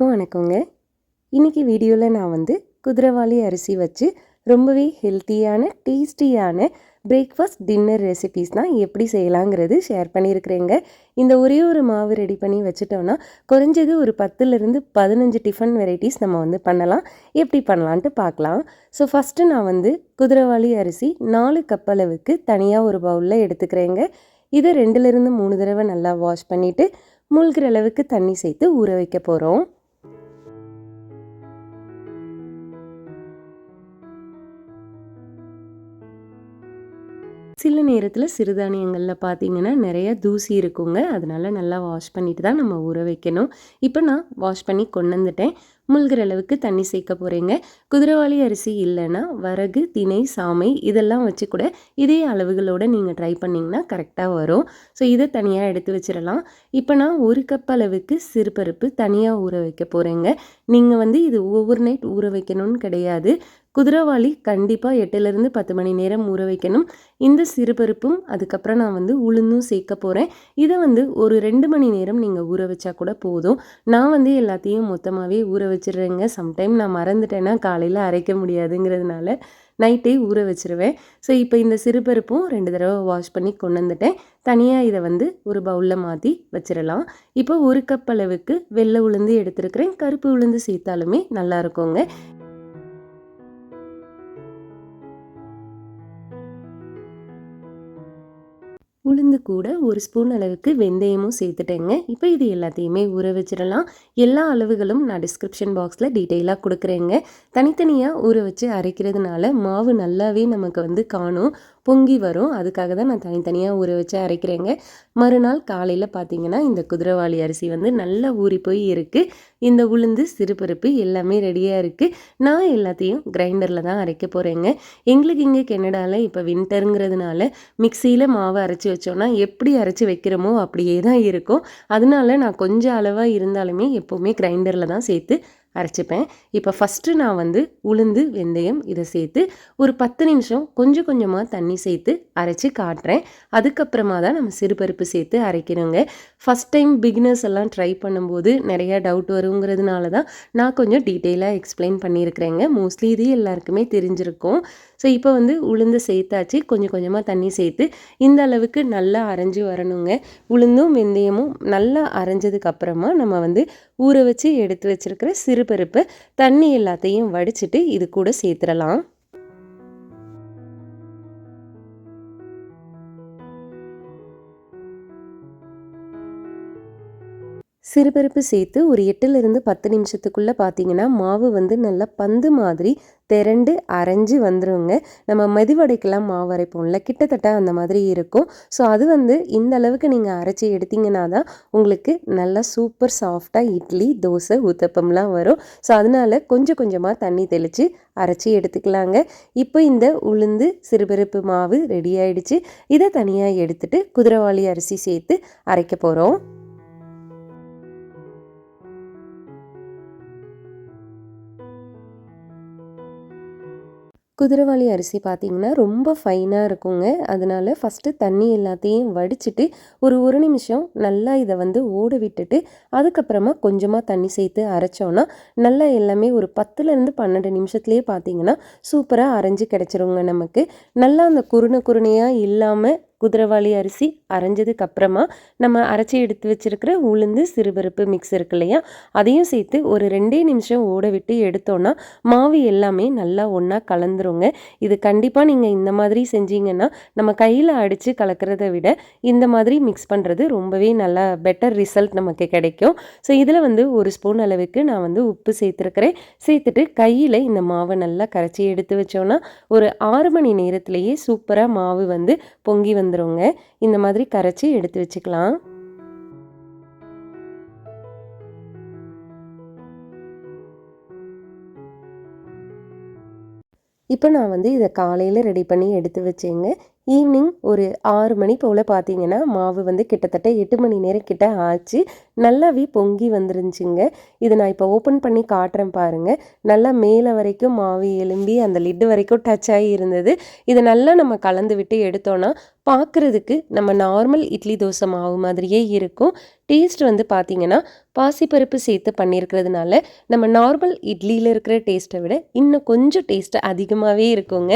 எல்லாருக்கும் வணக்கங்க. இன்றைக்கி வீடியோவில் நான் வந்து குதிரைவாளி அரிசி வச்சு ரொம்பவே ஹெல்த்தியான டேஸ்டியான பிரேக்ஃபாஸ்ட் டின்னர் ரெசிபீஸ் தான் எப்படி செய்யலாங்கிறது ஷேர் பண்ணியிருக்கிறேங்க. இந்த ஒரே ஒரு மாவு ரெடி பண்ணி வச்சுட்டோன்னா குறைஞ்சது ஒரு பத்துலேருந்து பதினஞ்சு டிஃபன் வெரைட்டிஸ் நம்ம வந்து பண்ணலாம். எப்படி பண்ணலான்ட்டு பார்க்கலாம். ஸோ ஃபஸ்ட்டு நான் வந்து குதிரைவாளி அரிசி நாலு கப் அளவுக்கு தனியாக ஒரு பவுலில் எடுத்துக்கிறேங்க. இதை ரெண்டுலேருந்து மூணு தடவை நல்லா வாஷ் பண்ணிவிட்டு மூழ்கிற அளவுக்கு தண்ணி சேர்த்து ஊற வைக்க போகிறோம் சில நேரத்தில் சிறுதானியங்களில் பார்த்தீங்கன்னா நிறைய தூசி இருக்குங்க. அதனால நல்லா வாஷ் பண்ணிட்டு தான் நம்ம ஊற வைக்கணும். இப்போ நான் வாஷ் பண்ணி கொண்டு வந்துட்டேன். முழுகிற அளவுக்கு தண்ணி சேர்க்க போகிறீங்க குதிரைவாளி அரிசி இல்லைன்னா வரகு திணை சாமை இதெல்லாம் வச்சு கூட இதே அளவுகளோடு நீங்கள் ட்ரை பண்ணிங்கன்னா கரெக்டாக வரும். ஸோ இதை தனியாக எடுத்து வச்சிடலாம். இப்போ நான் ஒரு கப் அளவுக்கு சிறுபருப்பு தனியாக ஊற வைக்க போகிறேங்க நீங்கள் வந்து இது ஓவர் நைட் ஊற வைக்கணும்னு கிடையாது. குதிரவாளி கண்டிப்பாக எட்டுலேருந்து பத்து மணி நேரம் ஊற வைக்கணும். இந்த சிறுபருப்பும் அதுக்கப்புறம் நான் வந்து உளுந்தும் சேர்க்க போகிறேன் இதை வந்து ஒரு ரெண்டு மணி நேரம் நீங்கள் ஊற வச்சா கூட போதும். நான் வந்து எல்லாத்தையும் மொத்தமாகவே ஊற வச்சு வச்சிடுறேங்க. சம்டைம் நான் மறந்துட்டேன்னா காலையில் அரைக்க முடியாதுங்கிறதுனால நைட்டே ஊற வச்சுருவேன். ஸோ இப்போ இந்த சிறுபருப்பும் ரெண்டு தடவை வாஷ் பண்ணி கொண்டு வந்துட்டேன். தனியாக இதை வந்து ஒரு பவுலில் மாற்றி வச்சிடலாம். இப்போ ஒரு கப் அளவுக்கு வெள்ளை உளுந்து எடுத்துருக்கிறேன். கருப்பு உளுந்து சேர்த்தாலுமே நல்லா இருக்குங்க. உளுந்து கூட ஒரு ஸ்பூன் அளவுக்கு வெந்தயமும் சேர்த்துட்டேங்க. இப்போ இது எல்லாத்தையுமே ஊற வச்சிடலாம். எல்லா அளவுகளும் நான் டிஸ்கிரிப்ஷன் பாக்ஸில் டீட்டெயிலாக கொடுக்குறேங்க. தனித்தனியாக ஊற வச்சு அரைக்கிறதுனால மாவு நல்லாவே நமக்கு வந்து காணும். பொங்கி வரும். அதுக்காக தான் நான் தனித்தனியாக ஊற வச்சு அரைக்கிறேங்க. மறுநாள் காலையில் பார்த்தீங்கன்னா இந்த குதிரைவாளி அரிசி வந்து நல்லா ஊறி போய் இருக்குது இந்த உளுந்து சிறுபருப்பு எல்லாமே ரெடியாக இருக்குது நான் எல்லாத்தையும் கிரைண்டரில் தான் அரைக்க போகிறேங்க எங்களுக்கு இங்கே கெனடாவில் இப்போ வின்டருங்கிறதுனால மிக்சியில் மாவு அரைச்சி வச்சோன்னா எப்படி அரைச்சி வைக்கிறோமோ அப்படியே தான் இருக்கும். அதனால நான் கொஞ்சம் அளவாக இருந்தாலுமே எப்போவுமே கிரைண்டரில் தான் சேர்த்து அரைச்சிப்பேன். இப்போ ஃபஸ்ட்டு நான் வந்து உளுந்து வெந்தயம் இதை சேர்த்து ஒரு பத்து நிமிஷம் கொஞ்சம் கொஞ்சமாக தண்ணி சேர்த்து அரைச்சி காட்டுறேன். அதுக்கப்புறமா தான் நம்ம சிறுபருப்பு சேர்த்து அரைக்கணுங்க. ஃபஸ்ட் டைம் பிகினர்ஸ் எல்லாம் ட்ரை பண்ணும்போது நிறையா டவுட் வருங்கிறதுனால தான் நான் கொஞ்சம் டீட்டெயிலாக எக்ஸ்பிளைன் பண்ணியிருக்கிறேங்க. மோஸ்ட்லி இது எல்லாருக்குமே தெரிஞ்சிருக்கும். ஸோ இப்போ வந்து உளுந்து சேர்த்தாச்சு. கொஞ்சம் கொஞ்சமாக தண்ணி சேர்த்து இந்த அளவுக்கு நல்லா அரைஞ்சி வரணுங்க. உளுந்தும் வெந்தயமும் நல்லா அரைஞ்சதுக்கப்புறமா நம்ம வந்து ஊற வச்சு எடுத்து வச்சுருக்கிற சிறுபருப்பு தண்ணி எல்லாத்தையும் வடிச்சிட்டு இது கூட சேர்த்துடலாம். சிறுபருப்பு சேர்த்து ஒரு எட்டுலேருந்து பத்து நிமிஷத்துக்குள்ளே பார்த்தீங்கன்னா மாவு வந்து நல்லா பந்து மாதிரி திரண்டு அரைஞ்சி வந்துருங்க. நம்ம மெதுவடைக்கெல்லாம் மாவு அரைப்போம்ல. கிட்டத்தட்ட அந்த மாதிரி இருக்கும். ஸோ அது வந்து இந்த அளவுக்கு நீங்கள் அரைச்சி எடுத்தீங்கன்னா தான் உங்களுக்கு நல்லா சூப்பர் சாஃப்டாக இட்லி தோசை ஊத்தப்பம்லாம் வரும். ஸோ அதனால் கொஞ்சம் கொஞ்சமாக தண்ணி தெளித்து அரைச்சி எடுத்துக்கலாங்க. இப்போ இந்த உளுந்து சிறுபருப்பு மாவு ரெடி ஆயிடுச்சு. இதை தனியாக எடுத்துகிட்டு குதிரைவாளி அரிசி சேர்த்து அரைக்க போகிறோம் குதிரைவாளி அரிசி பார்த்திங்கன்னா ரொம்ப ஃபைனாக இருக்குங்க. அதனால் ஃபஸ்ட்டு தண்ணி எல்லாத்தையும் வடிச்சிட்டு ஒரு ஒரு நிமிஷம் நல்லா இதை வந்து ஓட விட்டுட்டு அதுக்கப்புறமா கொஞ்சமாக தண்ணி சேர்த்து அரைச்சோன்னா நல்லா எல்லாமே ஒரு பத்துலேருந்து பன்னெண்டு நிமிஷத்துலேயே பார்த்தீங்கன்னா சூப்பராக அரைஞ்சி கிடச்சிருங்க நமக்கு. நல்லா அந்த குருணை குருணையாக இல்லாமல் குதிரைவாளி அரிசி அரைஞ்சதுக்கு அப்புறமா நம்ம அரைச்சி எடுத்து வச்சுருக்கிற உளுந்து சிறுபருப்பு மிக்ஸ் இருக்கு இல்லையா? அதையும் சேர்த்து ஒரு ரெண்டே நிமிஷம் ஓட விட்டு எடுத்தோன்னா மாவு எல்லாமே நல்லா ஒன்றா கலந்துருங்க. இது கண்டிப்பாக நீங்கள் இந்த மாதிரி செஞ்சீங்கன்னா நம்ம கையில் அடித்து கலக்கிறத விட இந்த மாதிரி மிக்ஸ் பண்ணுறது ரொம்பவே நல்லா பெட்டர் ரிசல்ட் நமக்கு கிடைக்கும். ஸோ இதில் வந்து ஒரு ஸ்பூன் அளவுக்கு நான் வந்து உப்பு சேர்த்துருக்கிறேன். சேர்த்துட்டு கையில் இந்த மாவை நல்லா கரைச்சி எடுத்து வச்சோன்னா ஒரு ஆறு மணி நேரத்துலேயே சூப்பராக மாவு வந்து பொங்கி வந்து வந்துடுங்க இந்த மாதிரி கரைச்சி எடுத்து வச்சுக்கலாம். இப்போ நான் வந்து இதை காலையில் ரெடி பண்ணி எடுத்து வச்சேங்க. ஈவினிங் ஒரு ஆறு மணி போல் பார்த்தீங்கன்னா மாவு வந்து கிட்டத்தட்ட எட்டு மணி நேரம் கிட்ட ஆச்சு. நல்லாவே பொங்கி வந்துருந்துச்சுங்க. இது நான் இப்போ ஓப்பன் பண்ணி காட்டுறேன் பாருங்கள் நல்லா மேலே வரைக்கும் மாவு எலும்பி அந்த லிட்டு வரைக்கும் டச் ஆகி இருந்தது. இதை நல்லா நம்ம கலந்து விட்டு எடுத்தோன்னா பார்க்குறதுக்கு நம்ம நார்மல் இட்லி தோசை மாவு மாதிரியே இருக்கும். டேஸ்ட் வந்து பார்த்திங்கன்னா பாசிப்பருப்பு சேர்த்து பண்ணியிருக்கிறதுனால நம்ம நார்மல் இட்லியில் இருக்கிற டேஸ்ட்டை விட இன்னும் கொஞ்சம் டேஸ்ட்டு அதிகமாகவே இருக்குங்க.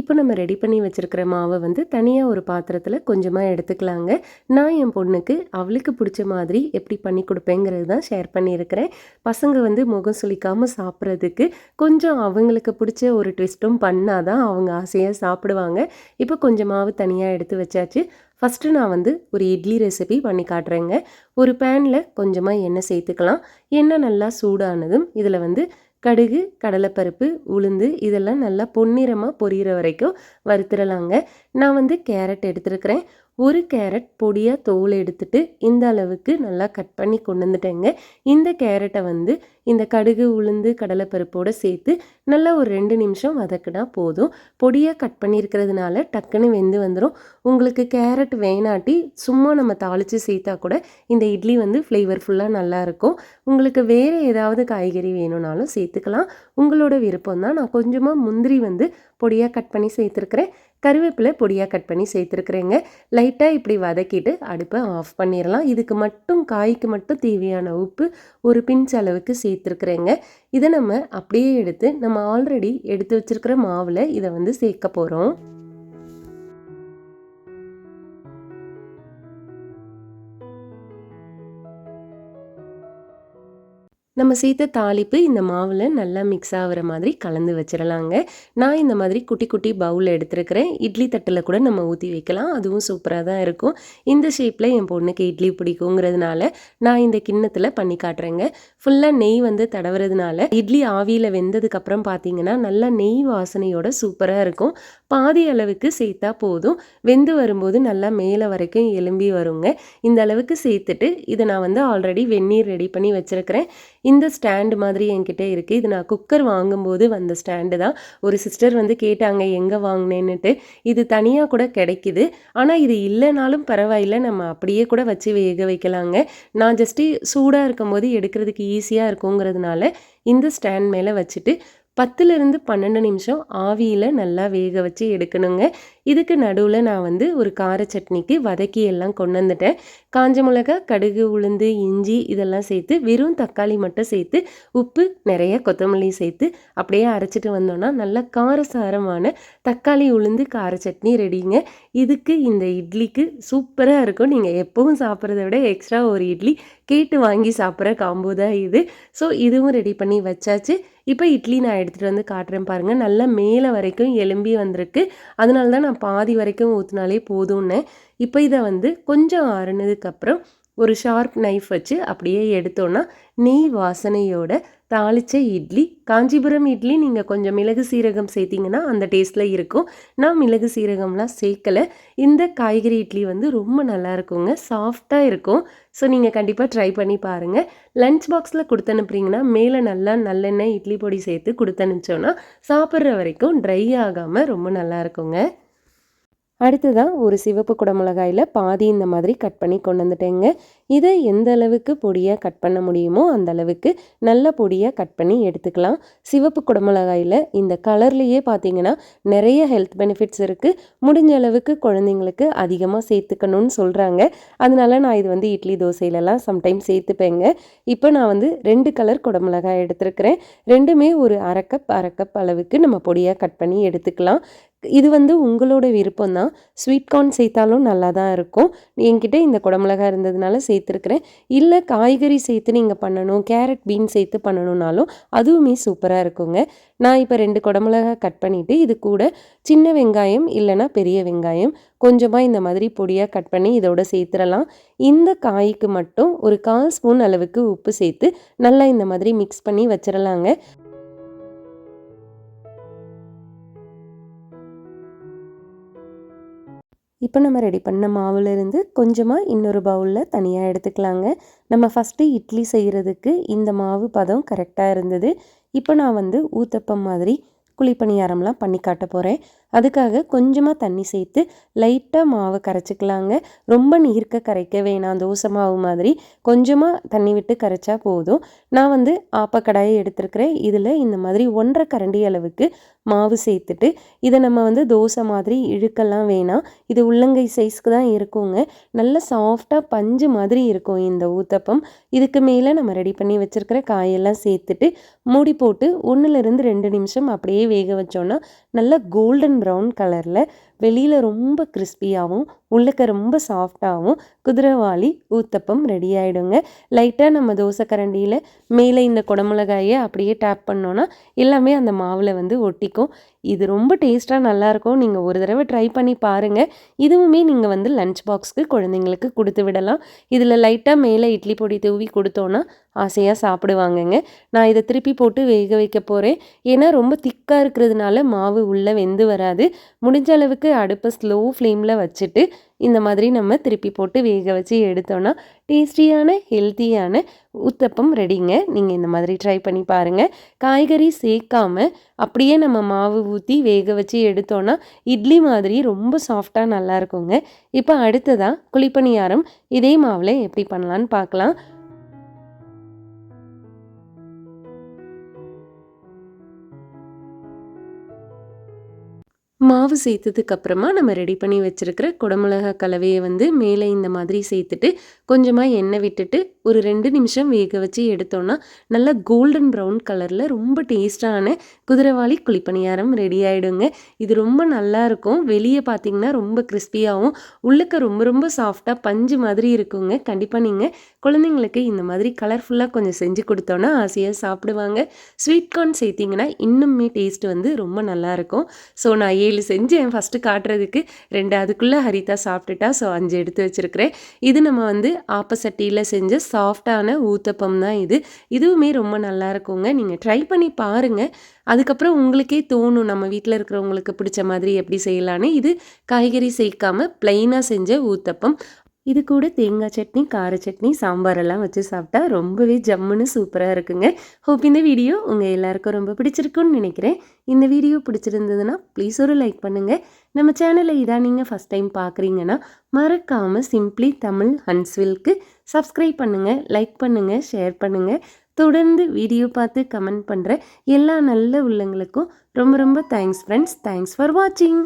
இப்போ நம்ம ரெடி பண்ணி வச்சுருக்கிற மாவை வந்து தனியாக ஒரு பாத்திரத்தில் கொஞ்சமாக எடுத்துக்கலாங்க. நான் என் பொண்ணுக்கு அவளுக்கு பிடிச்ச மாதிரி எப்படி பண்ணி கொடுப்பேங்கிறது தான் ஷேர் பண்ணியிருக்கிறேன். பசங்க வந்து முகம் சுளிக்காமல் சாப்பிட்றதுக்கு கொஞ்சம் அவங்களுக்கு பிடிச்ச ஒரு ட்விஸ்ட்டும் பண்ணால் தான் அவங்க ஆசையாக சாப்பிடுவாங்க. இப்போ கொஞ்சம் மாவு தனியாக எடுத்து வச்சாச்சு. ஃபஸ்ட்டு நான் வந்து ஒரு இட்லி ரெசிபி பண்ணி காட்டுறேங்க. ஒரு பேனில் கொஞ்சமாக எண்ணெய் சேர்த்துக்கலாம். எண்ணெய் நல்லா சூடானதும் இதில் வந்து கடுகு கடலைப்பருப்பு உளுந்து இதெல்லாம் நல்லா பொன்னிறமாக பொரியிற வரைக்கும் வறுத்துடலாங்க நான் வந்து கேரட் எடுத்துருக்கிறேன். ஒரு கேரட் பொடியாக தோல் எடுத்துட்டு இந்த அளவுக்கு நல்லா கட் பண்ணி கொண்டு வந்துட்டேங்க. இந்த கேரட்டை வந்து இந்த கடுகு உளுந்து கடலைப்பருப்போடு சேர்த்து நல்லா ஒரு ரெண்டு நிமிஷம் வதக்குனா போதும். பொடியாக கட் பண்ணியிருக்கிறதுனால டக்குன்னு வெந்து வந்துடும் உங்களுக்கு கேரட் வேணாட்டி சும்மா நம்ம தாளித்து சேர்த்தா கூட இந்த இட்லி வந்து ஃப்ளேவர்ஃபுல்லாக நல்லாயிருக்கும் உங்களுக்கு வேறு ஏதாவது காய்கறி வேணும்னாலும் சேர்த்துக்கலாம். உங்களோட விருப்பம் தான். நான் கொஞ்சமாக முந்திரி வந்து பொடியாக கட் பண்ணி சேர்த்துருக்குறேன். கருவேப்பிலை பொடியாக கட் பண்ணி சேர்த்துருக்குறேங்க. லைட்டாக இப்படி வதக்கிட்டு அடுப்பை ஆஃப் பண்ணிடலாம். இதுக்கு மட்டும் காய்க்கு மட்டும் தேவையான உப்பு ஒரு பிஞ்ச் அளவுக்கு சேர்த்துருக்குறேங்க. இதை நம்ம அப்படியே எடுத்து நம்ம ஆல்ரெடி எடுத்து வச்சுருக்கிற மாவில் இதை வந்து சேர்க்க போகிறோம் நம்ம சேர்த்த தாளிப்பு இந்த மாவில் நல்லா மிக்ஸ் ஆகிற மாதிரி கலந்து வச்சிடலாங்க நான் இந்த மாதிரி குட்டி குட்டி பவுல் எடுத்துருக்கிறேன். இட்லி தட்டில் கூட நம்ம ஊற்றி வைக்கலாம். அதுவும் சூப்பராக தான் இருக்கும். இந்த ஷேப்பில் என் பொண்ணுக்கு இட்லி பிடிக்குங்கிறதுனால நான் இந்த கிண்ணத்தில் பண்ணி காட்டுறேங்க. ஃபுல்லாக நெய் வந்து தடவுறதுனால இட்லி ஆவியில் வெந்ததுக்கப்புறம் பார்த்தீங்கன்னா நல்லா நெய் வாசனையோட சூப்பராக இருக்கும். பாதி அளவுக்கு சேர்த்தா போதும். வெந்து வரும்போது நல்லா மேலே வரைக்கும் எலும்பி வருங்க. இந்த அளவுக்கு சேர்த்துட்டு இதை நான் வந்து ஆல்ரெடி வெந்நீர் ரெடி பண்ணி வச்சுருக்கிறேன். இந்த ஸ்டாண்டு மாதிரி என்கிட்ட இருக்குது இது நான் குக்கர் வாங்கும்போது வந்த ஸ்டாண்டு தான். ஒரு சிஸ்டர் வந்து கேட்டாங்க எங்கே வாங்கினேன்னுட்டு? இது தனியாக கூட கிடைக்கிது. ஆனால் இது இல்லைனாலும் பரவாயில்ல. நம்ம அப்படியே கூட வச்சு வேக வைக்கலாங்க. நான் ஜஸ்ட்டு சூடாக இருக்கும்போது எடுக்கிறதுக்கு ஈஸியாக இருக்குங்கிறதுனால இந்த ஸ்டாண்ட் மேலே வச்சுட்டு பத்துலேருந்து பன்னெண்டு நிமிஷம் ஆவியில் நல்லா வேக வச்சு எடுக்கணுங்க. இதுக்கு நடுவில் நான் வந்து ஒரு கார சட்னிக்கு வதக்கி எல்லாம் கொண்டு வந்துட்டேன். காஞ்ச மிளகா கடுகு உளுந்து இஞ்சி இதெல்லாம் சேர்த்து வெறும் தக்காளி மட்டும் சேர்த்து உப்பு நிறைய கொத்தமல்லி சேர்த்து அப்படியே அரைச்சிட்டு வந்தோன்னா நல்லா காரசாரமான தக்காளி உளுந்து கார சட்னி ரெடிங்க. இதுக்கு இந்த இட்லிக்கு சூப்பராக இருக்கும். நீங்கள் எப்பவும் சாப்பிட்றத விட எக்ஸ்ட்ரா ஒரு இட்லி கேட்டு வாங்கி சாப்பிட்ற காம்போ தான் இது. ஸோ இதுவும் ரெடி பண்ணி வச்சாச்சு. இப்போ இட்லி நான் எடுத்துகிட்டு வந்து காட்டுறேன் பாருங்கள் நல்லா மேலே வரைக்கும் எலும்பி வந்திருக்கு. அதனால தான் நான் பாதி வரைக்கும் ஊற்றினாலே போதும்னு. இப்போ இதை வந்து கொஞ்சம் ஆறுனதுக்கப்புறம் ஒரு ஷார்ப் நைஃப் வச்சு அப்படியே எடுத்தோன்னா நெய் வாசனையோட தாளித்த இட்லி காஞ்சிபுரம் இட்லி நீங்கள் கொஞ்சம் மிளகு சீரகம் சேர்த்திங்கன்னா அந்த டேஸ்ட்டில் இருக்கும். நான் மிளகு சீரகம்லாம் சேர்க்கலை. இந்த காய்கறி இட்லி வந்து ரொம்ப நல்லா இருக்குங்க. சாஃப்டாக இருக்கும். ஸோ நீங்கள் கண்டிப்பாக ட்ரை பண்ணி பாருங்கள் லஞ்ச் பாக்ஸில் கொடுத்து அனுப்புறீங்கன்னா மேலே நல்லா நல்லெண்ணெய் இட்லி பொடி சேர்த்து கொடுத்து அனுப்பிச்சோன்னா சாப்பிட்ற வரைக்கும் ட்ரை ஆகாமல் ரொம்ப நல்லா இருக்குங்க. அடுத்ததாக ஒரு சிவப்பு குடமிளகாயில் பாதி இந்த மாதிரி கட் பண்ணி கொண்டு வந்துட்டேங்க. இதை எந்த அளவுக்கு பொடியாக கட் பண்ண முடியுமோ அந்த அளவுக்கு நல்ல பொடியாக கட் பண்ணி எடுத்துக்கலாம். சிவப்பு குடமிளகாயில் இந்த கலர்லேயே பார்த்தீங்கன்னா நிறைய ஹெல்த் பெனிஃபிட்ஸ் இருக்குது முடிஞ்ச அளவுக்கு குழந்தைங்களுக்கு அதிகமாக சேர்த்துக்கணும்னு சொல்கிறாங்க அதனால நான் இது வந்து இட்லி தோசையிலலாம் சம்டைம் சேர்த்துப்பேங்க. இப்போ நான் வந்து ரெண்டு கலர் குடமிளகாய் எடுத்துருக்கிறேன். ரெண்டுமே ஒரு அரை கப் அரை கப் அளவுக்கு நம்ம பொடியாக கட் பண்ணி எடுத்துக்கலாம். இது வந்து உங்களோட விருப்பம் தான் ஸ்வீட் கார்ன் சேர்த்தாலும் நல்லா தான் இருக்கும். என்கிட்ட இந்த குடமிளகா இருந்ததுனால சேர்த்துருக்குறேன். இல்லை காய்கறி சேர்த்து நீங்கள் பண்ணணும் கேரட் பீன் சேர்த்து பண்ணணுன்னாலும் அதுவுமே சூப்பராக இருக்குங்க. நான் இப்போ ரெண்டு குடமிளகா கட் பண்ணிவிட்டு இது கூட சின்ன வெங்காயம் இல்லைனா பெரிய வெங்காயம் கொஞ்சமாக இந்த மாதிரி பொடியாக கட் பண்ணி இதோட சேர்த்துடலாம். இந்த காய்க்கு மட்டும் ஒரு கால் ஸ்பூன் அளவுக்கு உப்பு சேர்த்து நல்லா இந்த மாதிரி மிக்ஸ் பண்ணி வச்சிடலாங்க. இப்போ நம்ம ரெடி பண்ண மாவுலேருந்து கொஞ்சமாக இன்னொரு பவுலில் தனியாக எடுத்துக்கலாங்க. நம்ம ஃபஸ்ட்டு இட்லி செய்கிறதுக்கு இந்த மாவு பதம் கரெக்டாக இருந்தது. இப்போ நான் வந்து ஊத்தப்பம் மாதிரி குழிப்பணியாரம்லாம் பண்ணி காட்ட போகிறேன் அதுக்காக கொஞ்சமாக தண்ணி சேர்த்து லைட்டாக மாவை கரைச்சிக்கலாங்க. ரொம்ப நீர்க்க கரைக்க வேணாம். தோசை மாவு மாதிரி கொஞ்சமாக தண்ணி விட்டு கரைச்சா போதும். நான் வந்து ஆப்பக்கடாயை எடுத்துருக்கிறேன். இதில் இந்த மாதிரி ஒன்றரை கரண்டி அளவுக்கு மாவு சேர்த்துட்டு இதை நம்ம வந்து தோசை மாதிரி இழுக்கெல்லாம் வேணாம். இது உள்ளங்கை சைஸ்க்கு தான் இருக்குங்க. நல்ல சாஃப்டாக பஞ்சு மாதிரி இருக்கும் இந்த ஊத்தப்பம். இதுக்கு மேலே நம்ம ரெடி பண்ணி வச்சுருக்கிற காயெல்லாம் சேர்த்துட்டு மூடி போட்டு ஒன்றுலேருந்து ரெண்டு நிமிஷம் அப்படியே வேக வச்சோன்னா நல்ல கோல்டன் ப்ரௌன் கலரில் வெளியில் ரொம்ப கிறிஸ்பியாகவும் உள்ளக்க ரொம்ப சாஃப்டாகவும் குதிரைவாளி ஊத்தப்பம் ரெடி ஆகிடுங்க லைட்டாக நம்ம தோசை கரண்டியில் மேலே இந்த குடமிளகாயை அப்படியே டேப் பண்ணோன்னா எல்லாமே அந்த மாவில் வந்து ஒட்டிக்கும். இது ரொம்ப டேஸ்ட்டாக நல்லாயிருக்கும். நீங்கள் ஒரு தடவை ட்ரை பண்ணி பாருங்கள் இதுவுமே நீங்கள் வந்து லஞ்ச் பாக்ஸ்க்கு குழந்தைங்களுக்கு கொடுத்து விடலாம். இதில் லைட்டாக மேலே இட்லி பொடி தூவி கொடுத்தோன்னா ஆசையாக சாப்பிடுவாங்கங்க. நான் இதை திருப்பி போட்டு வேக வைக்க போகிறேன் ஏன்னா ரொம்ப திக்காக இருக்கிறதுனால மாவு உள்ளே வெந்து வராது. முடிஞ்ச அளவுக்கு அடுப்பை ஸ்லோ ஃப்ளேமில் வச்சுட்டு இந்த மாதிரி நம்ம திருப்பி போட்டு வேக வச்சு எடுத்தோன்னா டேஸ்டியான ஹெல்த்தியான ஊத்தப்பம் ரெடிங்க நீங்கள் இந்த மாதிரி ட்ரை பண்ணி பாருங்கள் காய்கறி சேர்க்காம அப்படியே நம்ம மாவு ஊற்றி வேக வச்சு எடுத்தோன்னா இட்லி மாதிரி ரொம்ப சாஃப்டாக நல்லாயிருக்குங்க இப்போ அடுத்ததாக குழிப்பணியாரம் இதே மாவில் எப்படி பண்ணலான்னு பார்க்கலாம் மாவு சேர்த்ததுக்கு அப்புறமா நம்ம ரெடி பண்ணி வச்சுருக்கிற குடமிளகா கலவையை வந்து மேலே இந்த மாதிரி சேர்த்துட்டு கொஞ்சமாக எண்ணெய் விட்டுட்டு ஒரு ரெண்டு நிமிஷம் வேக வச்சு எடுத்தோன்னா நல்லா கோல்டன் ப்ரௌன் கலரில் ரொம்ப டேஸ்டான குதிரைவாளி குழிப்பணியாரம் ரெடி ஆகிடுங்க இது ரொம்ப நல்லா இருக்கும். வெளியே பார்த்தீங்கன்னா ரொம்ப கிறிஸ்பியாகவும் உள்ளுக்க ரொம்ப ரொம்ப சாஃப்டாக பஞ்சு மாதிரி இருக்குங்க. கண்டிப்பாக நீங்கள் குழந்தைங்களுக்கு இந்த மாதிரி கலர்ஃபுல்லாக கொஞ்சம் செஞ்சு கொடுத்தோன்னா ஆசையாக சாப்பிடுவாங்க. ஸ்வீட் கார்ன் சேர்த்திங்கன்னா இன்னுமே டேஸ்ட் வந்து ரொம்ப நல்லாயிருக்கும் ஸோ நான் ஏழு செஞ்சேன் ஃபஸ்ட்டு காட்டுறதுக்கு ரெண்டு அதுக்குள்ளே ஹரிதா சாப்பிட்டுட்டா. ஸோ அஞ்சு எடுத்து வச்சுருக்கிறேன். இது நம்ம வந்து ஆப்பசட்டியில் செஞ்ச சாஃப்டான ஊத்தப்பம் தான் இது. இதுவுமே ரொம்ப நல்லா இருக்குங்க. நீங்கள் ட்ரை பண்ணி பாருங்கள் அதுக்கப்புறம் உங்களுக்கே தோணும். நம்ம வீட்டில் இருக்கிறவங்களுக்கு பிடிச்ச மாதிரி எப்படி செய்யலான்னு. இது காய்கறி சேர்க்காமல் ப்ளைனாக செஞ்ச ஊத்தப்பம். இது கூட தேங்காய் சட்னி கார சட்னி சாம்பாரெல்லாம் வச்சு சாப்பிட்டா ரொம்பவே ஜம்முன்னு சூப்பராக இருக்குங்க. ஹோப் இந்த வீடியோ உங்கள் எல்லாருக்கும் ரொம்ப பிடிச்சிருக்குன்னு நினைக்கிறேன். இந்த வீடியோ பிடிச்சிருந்ததுன்னா ப்ளீஸ் ஒரு லைக் பண்ணுங்கள் நம்ம சேனலை இதான் நீங்கள் ஃபஸ்ட் டைம் பார்க்குறீங்கன்னா மறக்காமல் சிம்ப்ளி தமிழ் ஹன்ஸ்வில்க்கு சப்ஸ்கிரைப் பண்ணுங்கள் லைக் பண்ணுங்கள் ஷேர் பண்ணுங்கள் தொடர்ந்து வீடியோ பார்த்து கமெண்ட் பண்ணுற எல்லா நல்ல உள்ளங்களுக்கும் ரொம்ப ரொம்ப தேங்க்ஸ் ஃப்ரெண்ட்ஸ் தேங்க்ஸ் ஃபார் வாட்சிங்